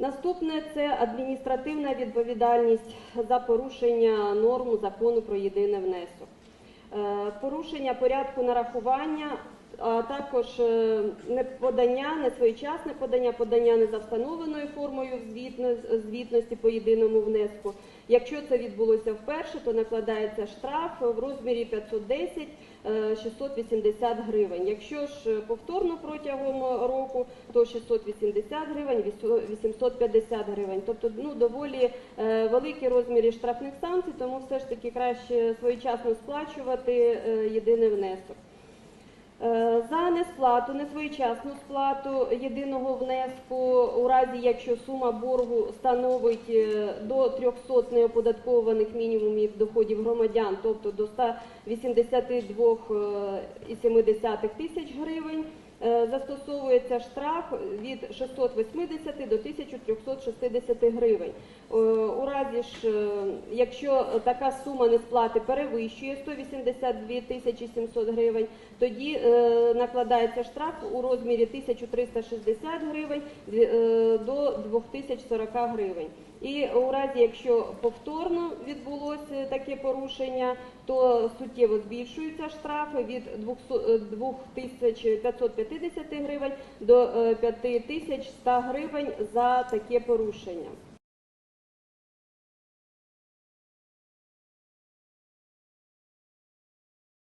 Наступне це адміністративна відповідальність за порушення норму закону про єдиний внесок. Е, Порушення порядку нарахування, а також е, неподання, несвоєчасне подання, подання не за встановленою формою звітності по єдиному внеску. Якщо це відбулося вперше, то накладається штраф в розмірі 510 е, 680 гривень. Якщо ж повторно протягом року, то 680 гривень, 850 гривень. Тобто ну, доволі е, великі розміри штрафних санкцій, тому все ж таки краще своєчасно сплачувати єдиний внесок. Е, За несплату, несвоєчасну сплату єдиного внеску, у разі якщо сума боргу становить е, до 300 неоподаткованих мінімумів доходів громадян, тобто до 182,7 тисяч гривень, е, Е, застосовується штраф від 680 до 1360 гривень. Е, у разі ж, е, якщо така сума несплати перевищує 182 тисячі 700 гривень, тоді накладається штраф у розмірі 1360 гривень до 2040 гривень. І у разі, якщо повторно відбулося таке порушення, то суттєво збільшуються штрафи від 2550 50 гривень до е, 5100 гривень за таке порушення.